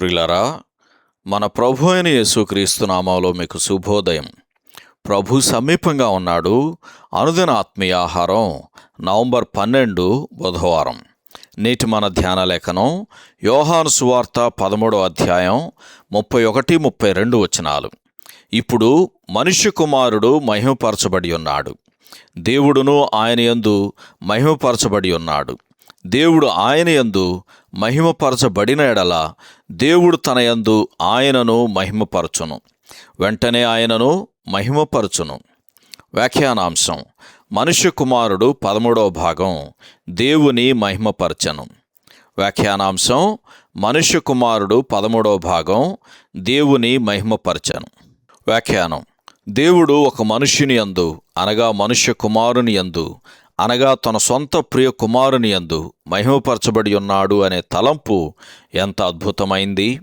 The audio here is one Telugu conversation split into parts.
ప్రిలరా మన ప్రభు అయిన యేసుక్రీస్తు నామాలో మీకు శుభోదయం. ప్రభు సమీపంగా ఉన్నాడు. అనుదిన ఆత్మీయాహారం నవంబర్ పన్నెండు బుధవారం. నేటి మన ధ్యాన లేఖనం యోహాను సువార్త పదమూడో అధ్యాయం ముప్పై ఒకటి ముప్పై రెండు వచనాలు. ఇప్పుడు మనుష్య కుమారుడు మహిమపరచబడి ఉన్నాడు. దేవుడును ఆయన యందు మహిమపరచబడి ఉన్నాడు. దేవుడు ఆయన యందు మహిమపరచబడిన ఎడల దేవుడు తన యందు ఆయనను మహిమపరచును. వెంటనే ఆయనను మహిమపరచును. వ్యాఖ్యానాంశం. మనుష్య కుమారుడు పదమూడవ భాగం. దేవుని మహిమపరచను. వ్యాఖ్యానాంశం. మనుష్య కుమారుడు పదమూడవ భాగం. దేవుని మహిమపరచను. వ్యాఖ్యానం. దేవుడు ఒక మనుష్యుని యందు అనగా మనుష్య కుమారుని యందు అనగా తన సొంత ప్రియ కుమారుని యందు మహిమపరచబడి ఉన్నాడు అనే తలంపు ఎంత అద్భుతమైంది.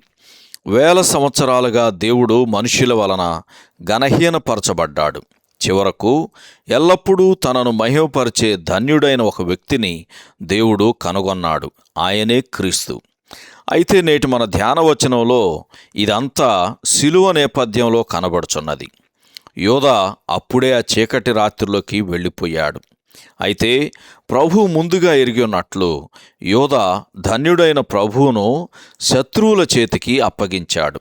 వేల సంవత్సరాలుగా దేవుడు మనుషుల వలన గణహీనపరచబడ్డాడు చివరకు ఎల్లప్పుడూ తనను మహిమపరిచే ధన్యుడైన ఒక వ్యక్తిని దేవుడు కనుగొన్నాడు. ఆయనే క్రీస్తు. అయితే నేటి మన ధ్యాన వచనంలో ఇదంతా శిలువ నేపథ్యంలో కనబడుచున్నది. యోధ అప్పుడే ఆ చీకటి రాత్రిలోకి వెళ్ళిపోయాడు. అయితే ప్రభు ముందుగా ఎరిగి ఉన్నట్లు యోధ ధన్యుడైన ప్రభువును శత్రువుల చేతికి అప్పగించాడు.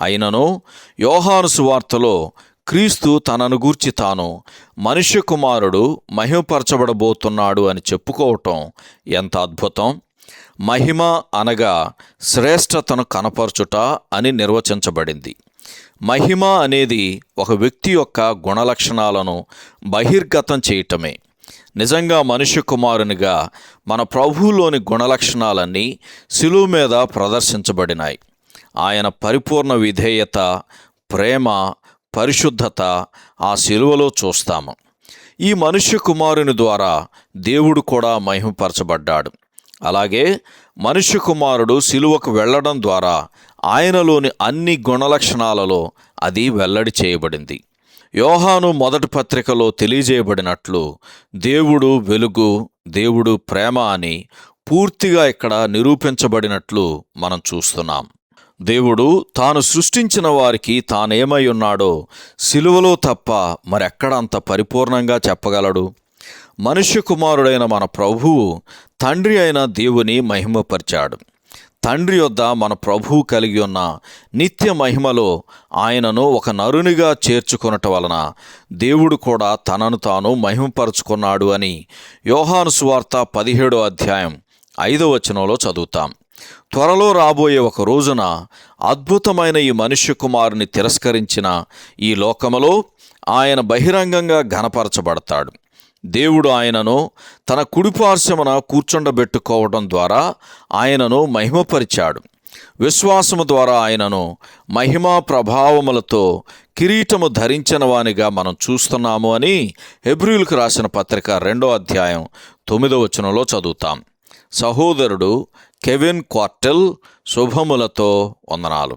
అయినను యోహాను సువార్తలో క్రీస్తు తనను గూర్చి తాను మనుష్య కుమారుడు మహిమపరచబడబోతున్నాడు అని చెప్పుకోవటం ఎంత అద్భుతం! మహిమ అనగా శ్రేష్టతను కనపరచుట అని నిర్వచించబడింది. మహిమ అనేది ఒక వ్యక్తి యొక్క గుణలక్షణాలను బహిర్గతం చేయటమే. నిజంగా మనుష్య కుమారునిగా మన ప్రభువులోని గుణలక్షణాలన్నీ శిలువు మీద ప్రదర్శించబడినాయి. ఆయన పరిపూర్ణ విధేయత ప్రేమ పరిశుద్ధత ఆ శిలువలో చూస్తాము. ఈ మనుష్య కుమారుని ద్వారా దేవుడు కూడా మహిమపరచబడ్డాడు. అలాగే మనుష్య కుమారుడు శిలువకు వెళ్ళడం ద్వారా ఆయనలోని అన్ని గుణలక్షణాలలో అది వెల్లడి చేయబడింది. యోహాను మొదటి పత్రికలో తెలియజేయబడినట్లు దేవుడు వెలుగు దేవుడు ప్రేమ అని పూర్తిగా ఇక్కడ నిరూపించబడినట్లు మనం చూస్తున్నాం. దేవుడు తాను సృష్టించిన వారికి తానేమై ఉన్నాడో సిలువలో తప్ప మరెక్కడ అంత పరిపూర్ణంగా చెప్పగలడు? మనుష్య కుమారుడైన మన ప్రభువు తండ్రి అయిన దేవుని మహిమపరిచాడు. తండ్రి యొద్ద మన ప్రభువు కలిగి ఉన్న నిత్య మహిమలో ఆయనను ఒక నరునిగా చేర్చుకొనట వలన దేవుడు కూడా తనను తాను మహిమపరుచుకున్నాడు అని యోహాను సువార్త పదిహేడో అధ్యాయం ఐదో వచనంలో చదువుతాం. త్వరలో రాబోయే ఒక రోజున అద్భుతమైన ఈ మనుష్య కుమారుని తిరస్కరించిన ఈ లోకములో ఆయన బహిరంగంగా ఘనపరచబడతాడు. దేవుడు ఆయనను తన కుడిపార్శ్వమున కూర్చుండబెట్టుకోవడం ద్వారా ఆయనను మహిమపరిచాడు. విశ్వాసము ద్వారా ఆయనను మహిమా ప్రభావములతో కిరీటము ధరించిన వానిగా మనం చూస్తున్నాము అని హెబ్రిల్కు రాసిన పత్రిక రెండో అధ్యాయం తొమ్మిదో వచనంలో చదువుతాం. సహోదరుడు కెవిన్ క్వార్టెల్ శుభములతో వందనాలు.